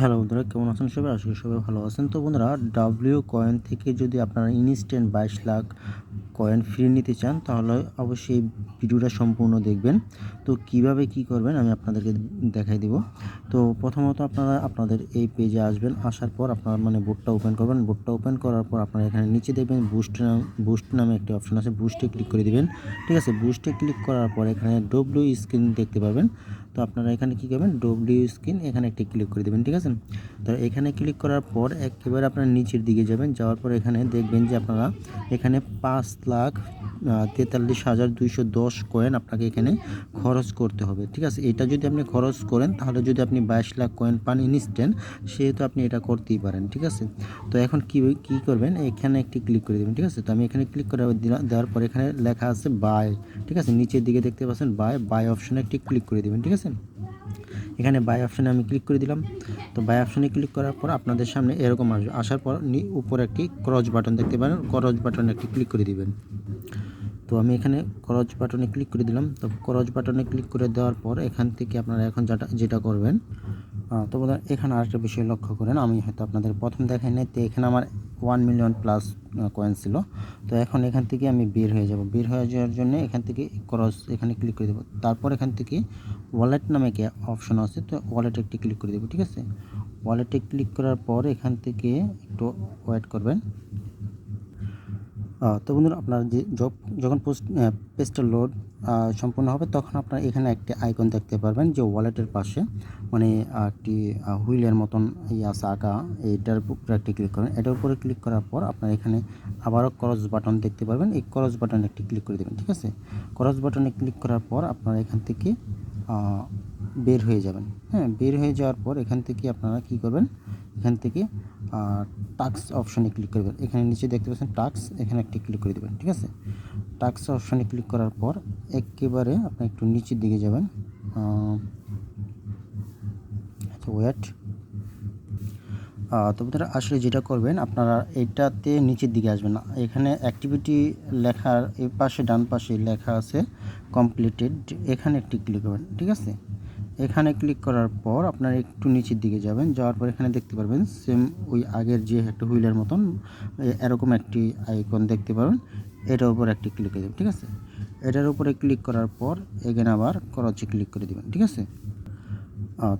Hello বন্ধুরা, কেমন আছেন সবাই? আশা করি সবাই ভালো আছেন। তো বন্ধুরা ডাব্লিউ কয়েন থেকে যদি আপনারা ইনস্ট্যান্ট বাইশ লাখ কয়েন ফ্রি নিতে চান, তাহলে অবশ্যই এই ভিডিওটা সম্পূর্ণ দেখবেন। তো কীভাবে কি করবেন আমি আপনাদেরকে দেখাই দিব। তো প্রথমত আপনারা আপনাদের এই পেজে আসবেন, আসার পর আপনারা মানে বোর্ডটা ওপেন করবেন। বোর্ডটা ওপেন করার পর আপনারা এখানে নিচে দেখবেন বুস্ট নাম বুস্ট নামে একটি অপশন আছে বুস্টে ক্লিক করে দিবেন। ঠিক আছে বুস্টে ক্লিক করার পর এখানে ডব্লিউ স্ক্রিন দেখতে পাবেন। তো আপনারা এখানে কী করবেন ডব্লিউ স্ক্রিন এখানে একটি ক্লিক করে দেবেন, ঠিক আছে? তো এখানে ক্লিক করার পর একেবারে আপনারা নিচের দিকে যাবেন, যাওয়ার পর এখানে দেখবেন যে আপনারা এখানে পাঁচ লাখ তেতাল্লিশ হাজার দুইশো দশ কয়েন আপনাকে এখানে খরচ করতে হবে, ঠিক আছে? এটা যদি আপনি খরচ করেন, তাহলে যদি আপনি বাইশ লাখ কয়েন পান ইনস্ট্যান্ট সেহেতু আপনি এটা করতেই পারেন, ঠিক আছে? তো এখন কী কী করবেন? এখানে একটি ক্লিক করে দেবেন, ঠিক আছে? তো আমি এখানে ক্লিক করে দেওয়ার পর এখানে লেখা আছে বাই ঠিক আছে? নিচের দিকে দেখতে পাচ্ছেন বাই বাই অপশানে একটি ক্লিক করে দেবেন, ঠিক আছে? এখানে বাই অপশানে আমি ক্লিক করে দিলাম। তো বাই অপশানে ক্লিক করার পর আপনাদের সামনে এরকম আসবে আসার পর উপরে একটি ক্রস বাটন দেখতে পারেন। ক্রস বাটনে একটি ক্লিক করে দিবেন। তো আমি এখানে ক্রস বাটনে ক্লিক করে দিলাম। তো ক্রস বাটনে ক্লিক করে দেওয়ার পর এখান থেকে আপনারা এখন যেটা যেটা করবেন তো এখানে আরেকটা বিষয় লক্ষ্য করেন। আমি হয়তো আপনাদের প্রথম দেখাই নাই, তো এখানে আমার ওয়ান মিলিয়ন প্লাস কয়েন ছিল। তো এখন এখান থেকে আমি বের হয়ে যাব। বের হয়ে যাওয়ার জন্য এখান থেকে ক্রস এখানে ক্লিক করে দেবো। তারপর এখান থেকে ওয়ালেট নামে কি অপশন আছে, তো ওয়ালেটে একটি ক্লিক করে দেবো, ঠিক আছে? ওয়ালেটে ক্লিক করার পর এখান থেকে একটু ওয়েট করবেন। তো বন্ধুরা, আপনার যে যখন পোস্ট পেজটা লোড সম্পূর্ণ হবে, তখন আপনারা এখানে একটি আইকন দেখতে পারবেন যে ওয়ালেটের পাশে মানে একটি হুইলের মতন ইয়ে আছে আঁকা, এইটার উপরে একটি ক্লিক করবেন। এটার উপরে ক্লিক করার পর আপনার এখানে আবারও ক্রস বাটন দেখতে পারবেন। এই ক্রস বাটনে একটি ক্লিক করে দেবেন, ঠিক আছে? ক্রস বাটনে ক্লিক করার পর আপনারা এখান থেকে বের হয়ে যাবেন। হ্যাঁ বের হয়ে যাওয়ার পর এখান থেকে আপনারা কি করবেন? এখান থেকে টাক্স অপশানে ক্লিক করবেন। এখানে নিচে দেখতে পাচ্ছেন টাক্স এখানে একটি ক্লিক করে দেবেন, ঠিক আছে? টাক্স অপশানে ক্লিক করার পর একেবারে আপনি একটু নিচের দিকে যাবেন। আচ্ছা ওয়েট তো বন্ধুরা, আসলে যেটা করবেন, আপনারা এটাতে নিচের দিকে আসবেন না। এখানে অ্যাক্টিভিটি লেখার এই পাশে, ডান পাশে লেখা আছে কমপ্লিটেড এখানে একটি ক্লিক করবেন, ঠিক আছে? এখানে ক্লিক করার পর আপনারা একটু নিচের দিকে যাবেন, যাওয়ার পর এখানে দেখতে পারবেন সেম ওই আগের যে একটা হুইলের মতন এরকম একটি আইকন দেখতে পারবেন, এটার উপর একটি ক্লিক করে দেবেন, ঠিক আছে? এটার উপরে ক্লিক করার পর এগেন আবার করচে ক্লিক করে দেবেন, ঠিক আছে?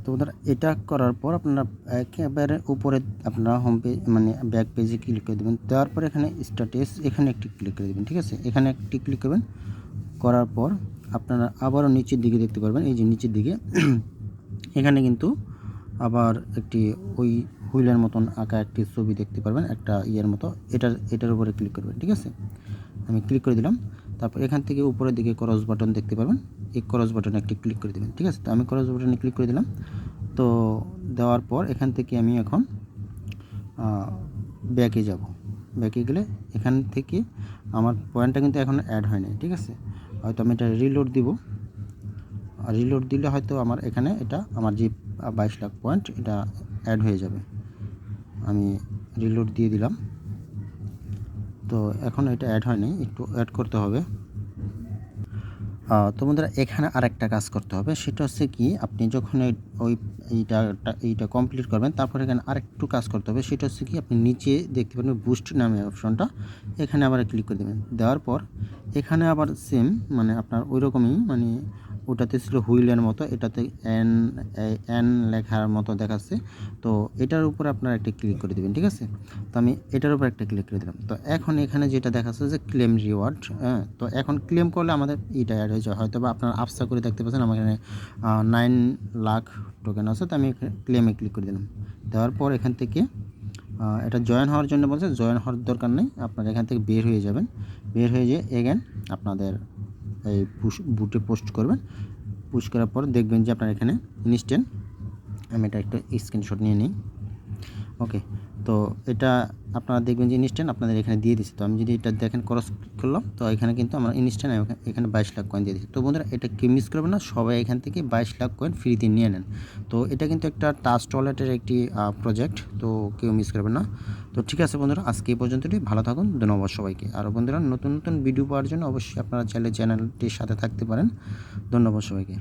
তো ওদের এটা করার পর আপনারা একেবারে উপরে আপনারা হোম পেজ মানে ব্যাক পেজে ক্লিক করে দেবেন, দেওয়ার পর এখানে স্ট্যাটাস এখানে একটি ক্লিক করে দেবেন, ঠিক আছে? এখানে একটি ক্লিক করবেন, করার পর আপনারা আবারও নিচের দিকে দেখতে পারবেন, এই যে নিচের দিকে। এখানে কিন্তু আবার একটি ওই হুইলের মতন আঁকা একটি ছবি দেখতে পারবেন, একটা ইয়ের মতো। এটার এটার উপরে ক্লিক করবেন, ঠিক আছে? আমি ক্লিক করে দিলাম। তারপর এখান থেকে উপরের দিকে ক্রস বাটন দেখতে পারবেন। এই ক্রস বাটনে একটি ক্লিক করে দেবেন, ঠিক আছে? তো আমি ক্রস বাটনে ক্লিক করে দিলাম। তো দেওয়ার পর এখান থেকে আমি এখন ব্যাকে যাব। ব্যাকে গেলে এখান থেকে আমার পয়েন্টটা কিন্তু এখন অ্যাড হয় নাই, ঠিক আছে? হয়তো আমি এটা রিলোড দিব। রিলোড দিলে হয়তো আমার এখানে এটা, আমার যে বাইশ লাখ পয়েন্ট এটা অ্যাড হয়ে যাবে। আমি রিলোড দিয়ে দিলাম। তো এখন এটা অ্যাড হয়নি, একটু অ্যাড করতে হবে। তো বন্ধুরা, এখানে আরেকটা কাজ করতে হবে। সেটা হচ্ছে কি, আপনি যখন ওই এইটা এইটা কমপ্লিট করবেন, তারপর এখানে আরেকটু কাজ করতে হবে। সেটা হচ্ছে কি, আপনি নিচে দেখতে পাবেন বুস্ট নামে অপশনটা এখানে আবার ক্লিক করে দেবেন। দেওয়ার পর এখানে আবার সেম মানে আপনার ওই রকমই মানে ওটাতে ছিল হুইলের মতো, এটাতে এন এন লেখার মতো দেখাচ্ছে। তো এটার উপর আপনারা একটা ক্লিক করে দেবেন, ঠিক আছে? তো আমি এটার উপর একটা ক্লিক করে দিলাম। তো এখন এখানে যেটা দেখাচ্ছে যে ক্লেম রিওয়ার্ড হ্যাঁ? তো এখন ক্লেম করলে আমাদের এটা অ্যাড হয়ে যায়। হয়তো বা আপনার আফসা করে দেখতে পাচ্ছেন, আমার এখানে নাইন লাখ টোকেন আছে, তো আমি ক্লেমে ক্লিক করে দিলাম। দেওয়ার পর এখান থেকে এটা জয়েন হওয়ার জন্য বলছে জয়েন হওয়ার দরকার নেই, আপনারা এখান থেকে বের হয়ে যাবেন। বের হয়ে যেয়ে এগেন আপনাদের এই পুশ, বুটে পোস্ট করবেন। পুশ করার পর দেখবেন যে আপনার এখানে ইনস্ট্যান্ট। আমি এটা একটা স্ক্রিনশট নিয়ে নিই। ওকে তো এটা আপনারা দেখবেন যে ইনস্ট্যান্ট আপনাদের এখানে দিয়ে দিচ্ছে তো আমি যদি এটা দেখেন ক্রস করলাম, তো এখানে কিন্তু আমার ইনস্ট্যান্ট এখানে বাইশ লাখ কয়েন দিয়ে দিচ্ছে তো বন্ধুরা, এটা কেউ মিস করবেন না, সবাই এখান থেকে বাইশ লাখ কয়েন ফ্রিতে নিয়ে নেন। তো এটা কিন্তু একটা টাচ টয়লেটের একটি প্রজেক্ট তো কেউ মিস করবেন না। তো ঠিক আছে বন্ধুরা, আজকে এই পর্যন্তই ভালো থাকুন, ধন্যবাদ সবাইকে। আর বন্ধুরা, নতুন নতুন ভিডিও পাওয়ার জন্য অবশ্যই আপনারা চাইলে চ্যানেলটির সাথে থাকতে পারেন। ধন্যবাদ সবাইকে।